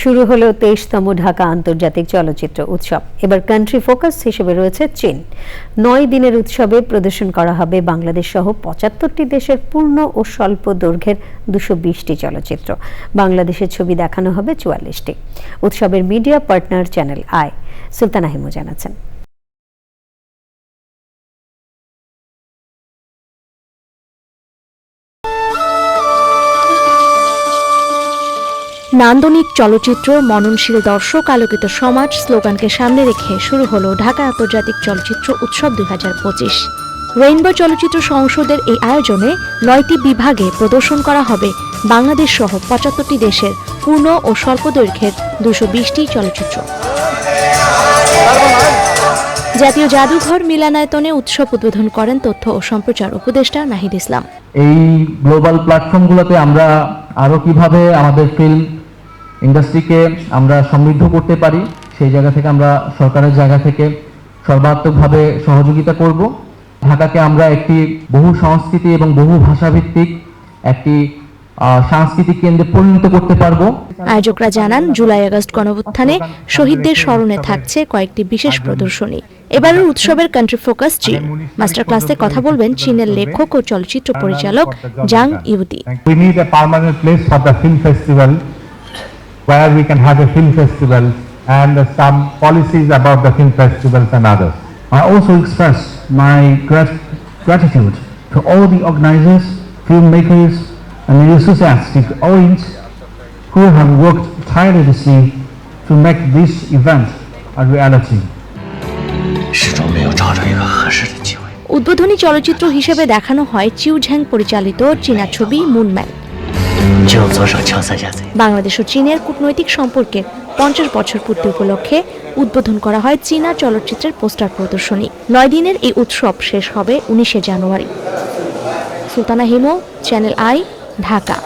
শুরু হলো তেইশতম ঢাকা আন্তর্জাতিক চলচ্চিত্র উৎসব। এবার কান্ট্রি ফোকাস হিসেবে রয়েছে চীন। নয় দিনের উৎসবে প্রদর্শন করা হবে বাংলাদেশ সহ পঁচাত্তরটি দেশের পূর্ণ ও স্বল্প দৈর্ঘ্যের দুশো বিশটি চলচ্চিত্র। বাংলাদেশের ছবি দেখানো হবে চুয়াল্লিশটি। উৎসবের মিডিয়া পার্টনার চ্যানেল আয় সুলতানা হিমু জানাচ্ছেন। নান্দনিক চলচ্চিত্র, মননশীল দর্শক, আলোকিত সমাজ স্লোগানকে সামনে রেখে শুরু হলো ঢাকা আন্তর্জাতিক চলচ্চিত্র উৎসব দুই হাজার পঁচিশ। রেইনবো চলচ্চিত্র সংসদের এই আয়োজনে নয়টি বিভাগে প্রদর্শন করা হবে। বাংলাদেশ সহ পঁচাত্তরটি দেশের পূর্ণ ও স্বল্প দৈর্ঘ্যের দুশো বিশটি চলচ্চিত্র। জাতীয় জাদুঘর মিলানায়তনে উৎসব উদ্বোধন করেন তথ্য ও সম্প্রচার উপদেষ্টা নাহিদ ইসলাম। এই গ্লোবাল প্ল্যাটফর্মগুলোতে আমরা আরও কীভাবে আমাদের ফিল্ম ইন্ডাস্ট্রিকে আমরা সমৃদ্ধ করতে পারি সেই জায়গা থেকে আমরা সরকারের জায়গা থেকে সর্বাত্মকভাবে সহযোগিতা করব। ঢাকাকে আমরা একটি বহু সংস্কৃতি এবং বহু ভাষাভিত্তিক একটি সাংস্কৃতিক কেন্দ্রে পরিণত করতে পারব। আয়োজকরা জানান জুলাই আগস্ট গণভুত্থানে শহীদদের স্মরণে থাকছে কয়েকটি বিশেষ প্রদর্শনী। এবারের উৎসবের কান্ট্রি ফোকাস চীন। মাস্টার ক্লাসে কথা বলবেন চীনের লেখক ও চলচ্চিত্র পরিচালক Jang ইউদি need a permanent place for the film festival. where we can have a film festival and some policies about the film festivals and others. I also express my grat- gratitude to all the organizers, filmmakers, and the enthusiastic audience who have worked tirelessly to make this event a reality. 始终没有找着一个合适的机会。 উদ্বোধনী চলচ্চিত্র হিসেবে দেখানো হয় চিউ Zhang পরিচালিত চীনা ছবি মুনম্যান 就左手敲三下嘴。 বাংলাদেশ ও চীনের কূটনৈতিক সম্পর্কে পঞ্চাশ বছর পূর্তি উপলক্ষে উদ্বোধন করা হয় চীনা চলচ্চিত্রের পোস্টার প্রদর্শনী। নয় দিনের এই উৎসব শেষ হবে উনিশে জানুয়ারি। Sultana Himo, channel I, Dhaka.